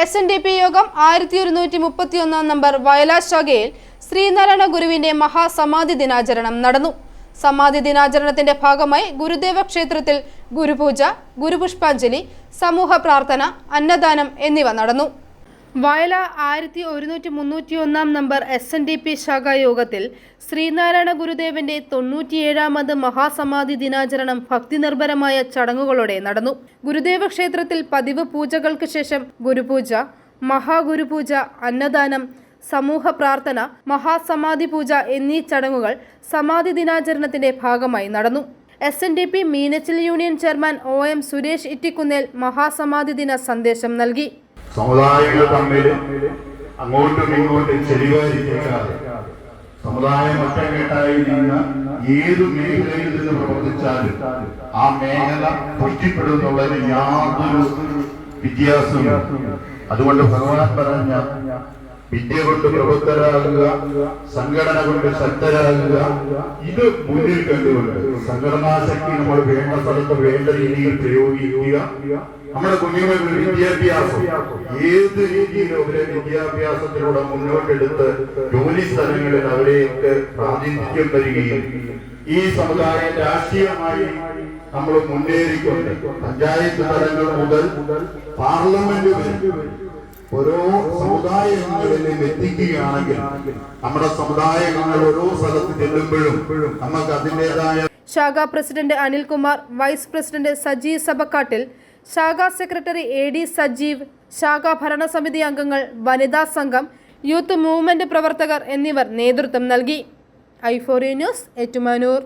S N D P യോഗം ആയിരത്തി ഒരുന്നൂറ്റി മുപ്പത്തി ഒന്നാം നമ്പർ വയലാശാഖയിൽ ശ്രീനാരായണ ഗുരുവിന്റെ മഹാസമാധി ദിനാചരണം നടന്നു. സമാധി ദിനാചരണത്തിന്റെ ഭാഗമായി ഗുരുദേവ ക്ഷേത്രത്തിൽ ഗുരുപൂജ ഗുരുപുഷ്പാഞ്ജലി സമൂഹ പ്രാർത്ഥന അന്നദാനം എന്നിവ നടന്നു. വയല ആയിരത്തി ഒരുന്നൂറ്റി മുന്നൂറ്റി ഒന്നാം number S N D P ശാഖാ യോഗത്തിൽ ശ്രീനാരായണ ഗുരുദേവന്റെ തൊണ്ണൂറ്റിയേഴാമത് മഹാസമാധി ദിനാചരണം ഭക്തിനിർഭരമായ ചടങ്ങുകളോടെ നടന്നു. ഗുരുദേവ ക്ഷേത്രത്തിൽ പതിവ് പൂജകൾക്ക് ശേഷം ഗുരുപൂജ മഹാഗുരുപൂജ അന്നദാനം സമൂഹ പ്രാർത്ഥന മഹാസമാധി പൂജ എന്നീ ചടങ്ങുകൾ സമാധി ദിനാചരണത്തിന്റെ ഭാഗമായി നടന്നു. S N D P Meenachil union chairman O M Suresh Ittikkunnel മഹാസമാധി ദിന സന്ദേശം നൽകി. സമുദായങ്ങൾ തമ്മിൽ അങ്ങോട്ടും ഇങ്ങോട്ടും ചെരിവാരിക്കാതെ സമുദായം ഒറ്റക്കെട്ടായി നിന്ന് ഏത് മേഖലയിൽ നിന്ന് പ്രവർത്തിച്ചാലും ആ മേഖല പുഷ്ടിപ്പെടുന്നുള്ളതിന് യാതൊരു വ്യത്യാസവും അതുകൊണ്ട് ഭഗവാൻ പറഞ്ഞ വിദ്യ കൊണ്ട് പ്രബുദ്ധരാകുക സംഘടന കൊണ്ട് ശക്തരാകുക ഇത് മുന്നിൽ കണ്ടുകൊണ്ട് സംഘടനാ ശക്തി നമ്മൾ വേണ്ട സ്ഥലത്ത് വേണ്ട രീതിയിൽ പ്രയോഗിക്കുക. നമ്മുടെ കുഞ്ഞുങ്ങൾക്ക് വിദ്യാഭ്യാസം. ഏത് രീതിയിലും അവരെ വിദ്യാഭ്യാസത്തിലൂടെ മുന്നോട്ടെടുത്ത് ജോലി സ്ഥലങ്ങളിൽ അവരെയൊക്കെ പ്രാതിനിധ്യം വരികയും ഈ സമുദായം രാഷ്ട്രീയമായി നമ്മൾ മുന്നേറിക്കൊണ്ട് പഞ്ചായത്ത് തലങ്ങൾ മുതൽ പാർലമെന്റ് വരെ ഓരോ സമുദായങ്ങളിലും എത്തിക്കുകയാണെങ്കിൽ നമ്മുടെ സമുദായങ്ങൾ ഓരോ സ്ഥലത്ത് ചെല്ലുമ്പോഴും നമുക്ക് അതിന്റെതായ ശാഖാ president Anilkumar vice president Sajeev Sabakkattil ശാഖാ സെക്രട്ടറി എ ഡി സജീവ് ശാഖാ ഭരണസമിതി അംഗങ്ങൾ വനിതാ സംഘം യൂത്ത് മൂവ്മെന്റ് പ്രവർത്തകർ എന്നിവർ നേതൃത്വം നൽകി. ഐഫോറി ന്യൂസ് ഏറ്റുമാനൂർ.